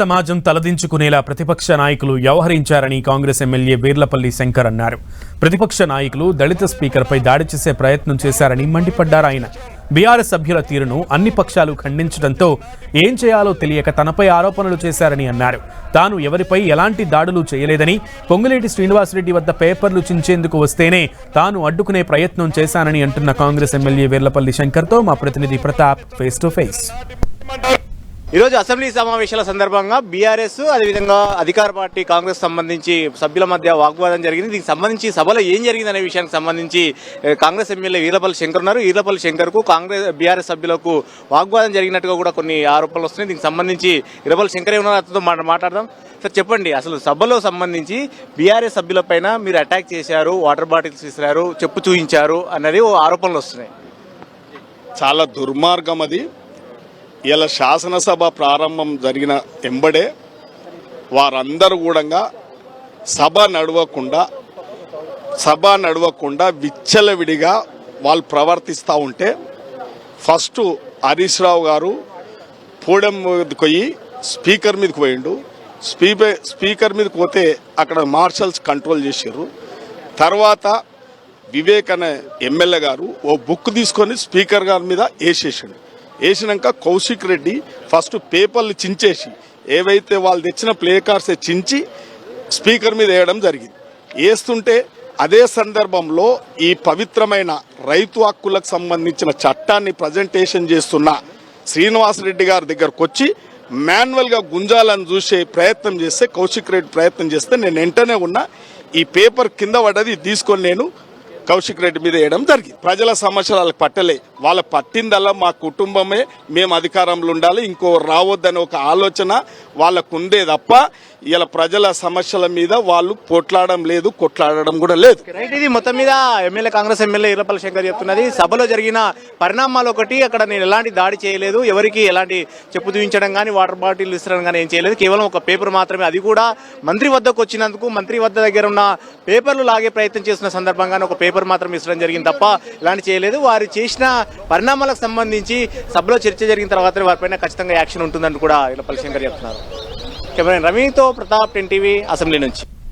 సమాజం తలదించుకునేలా ప్రతిపక్ష నాయకులు వ్యవహరించారని కాంగ్రెస్ ఎమ్మెల్యే బీర్లపల్లి శంకర్ అన్నారు. ప్రతిపక్ష నాయకులు దళిత స్పీకర్పై దాడి చేసే ప్రయత్నం చేశారని మండిపడ్డారు ఆయన. బీఆర్ఎస్ సభ్యుల తీరును అన్ని పక్షాలు ఖండించడంతో ఏం చేయాలో తెలియక తనపై ఆరోపణలు చేశారని అన్నారు. తాను ఎవరిపై ఎలాంటి దాడులు చేయలేదని పొంగులేటి శ్రీనివాసరెడ్డి వద్ద పేపర్లు చించేందుకు వస్తేనే తాను అడ్డుకునే ప్రయత్నం చేశానని అంటున్న కాంగ్రెస్ ఎమ్మెల్యే వీర్లపల్లి శంకర్తో మా ప్రతినిధి ప్రతాప్ ఫేస్ టు ఫేస్ ఈరోజు అసెంబ్లీ సమావేశాల సందర్భంగా బీఆర్ఎస్ అదేవిధంగా అధికార పార్టీ కాంగ్రెస్ సంబంధించి సభ్యుల మధ్య వాగ్వాదం జరిగింది. దీనికి సంబంధించి సభలో ఏం జరిగింది అనే విషయానికి సంబంధించి కాంగ్రెస్ ఎమ్మెల్యే వీరపల్లి శంకర్ ఉన్నారు. వీరపల్లి శంకర్కు కాంగ్రెస్ బీఆర్ఎస్ సభ్యులకు వాగ్వాదం జరిగినట్టుగా కూడా కొన్ని ఆరోపణలు వస్తున్నాయి. దీనికి సంబంధించి వీరపల్లి శంకర్ ఏమన్నా అతనితో మాట మాట్లాడదాం. సార్ చెప్పండి. అసలు సభలో సంబంధించి బీఆర్ఎస్ సభ్యులపైన మీరు అటాక్ చేశారు వాటర్ బాటిల్స్ విసిరారు చెప్పు చూయించారు అన్నది ఓ ఆరోపణలు వస్తున్నాయి. చాలా దుర్మార్గం అది. ఇలా శాసనసభ ప్రారంభం జరిగిన ఎంబడే వారందరూ కూడా సభ నడవకుండా సభ నడవకుండా విచ్చలవిడిగా వాళ్ళు ప్రవర్తిస్తూ ఉంటే ఫస్ట్ హరీష్ రావు గారు పోడం మీదకి పోయి స్పీకర్ మీదకి పోయిండు. స్పీకర్ స్పీకర్ మీదకి పోతే అక్కడ మార్షల్స్ కంట్రోల్ చేశారు తర్వాత వివేక్ అనే ఎమ్మెల్యే గారు ఓ బుక్ తీసుకొని స్పీకర్ గారి మీద వేసేసిండు. వేసినాక కౌశిక్ రెడ్డి ఫస్ట్ పేపర్లు చించేసి ఏవైతే వాళ్ళు తెచ్చిన ప్లే కార్డ్స్ చించి స్పీకర్ మీద వేయడం జరిగింది. వేస్తుంటే అదే సందర్భంలో ఈ పవిత్రమైన రైతు హక్కులకు సంబంధించిన చట్టాన్ని ప్రజెంటేషన్ చేస్తున్న శ్రీనివాసరెడ్డి గారి దగ్గరకు వచ్చి మాన్యువల్గా గుంజాలని చూసే ప్రయత్నం చేస్తే కౌశిక్ రెడ్డి ప్రయత్నం చేస్తే నేను వెంటనే ఉన్న ఈ పేపర్ కింద పడ్డది తీసుకొని నేను కౌశిక్ రెడ్డి మీద వేయడం జరిగింది. ప్రజల సమస్యలు వాళ్ళకి పట్టలే. వాళ్ళ పట్టిందల్లా మా కుటుంబమే మేము అధికారంలో ఉండాలి ఇంకో రావద్దని ఒక ఆలోచన వాళ్ళకు ఉందే తప్ప ఇలా ప్రజల సమస్యల మీద వాళ్ళు పోట్లాడడం లేదు కొట్లాడడం కూడా లేదు. రైట్ ఇది మొత్తం మీద ఎమ్మెల్యే కాంగ్రెస్ ఎమ్మెల్యే ఇరపల్ శంకర్ చెప్తున్నది. సభలో జరిగిన పరిణామాలు ఒకటి అక్కడ నేను ఎలాంటి దాడి చేయలేదు ఎవరికి ఎలాంటి చెప్పు చూపించడం కానీ వాటర్ బాటిల్ ఇస్తడం కానీ ఏం చేయలేదు. కేవలం ఒక పేపర్ మాత్రమే. అది కూడా మంత్రి వద్దకు వచ్చినందుకు మంత్రి వద్ద దగ్గర ఉన్న పేపర్లు లాగే ప్రయత్నం చేస్తున్న సందర్భంగానే ఒక పేపర్ మాత్రం ఇసరడం జరిగింది తప్ప ఇలాంటి చేయలేదు. వారు చేసిన పరిణామాలకు సంబంధించి సభలో చర్చ జరిగిన తర్వాత వారిపైన ఖచ్చితంగా యాక్షన్ ఉంటుందని కూడా ఇలా శంకర్ చెప్తున్నారు. కెమెరా రవితో ప్రతాప్ టెన్ టీవీ అసెంబ్లీ నుంచి.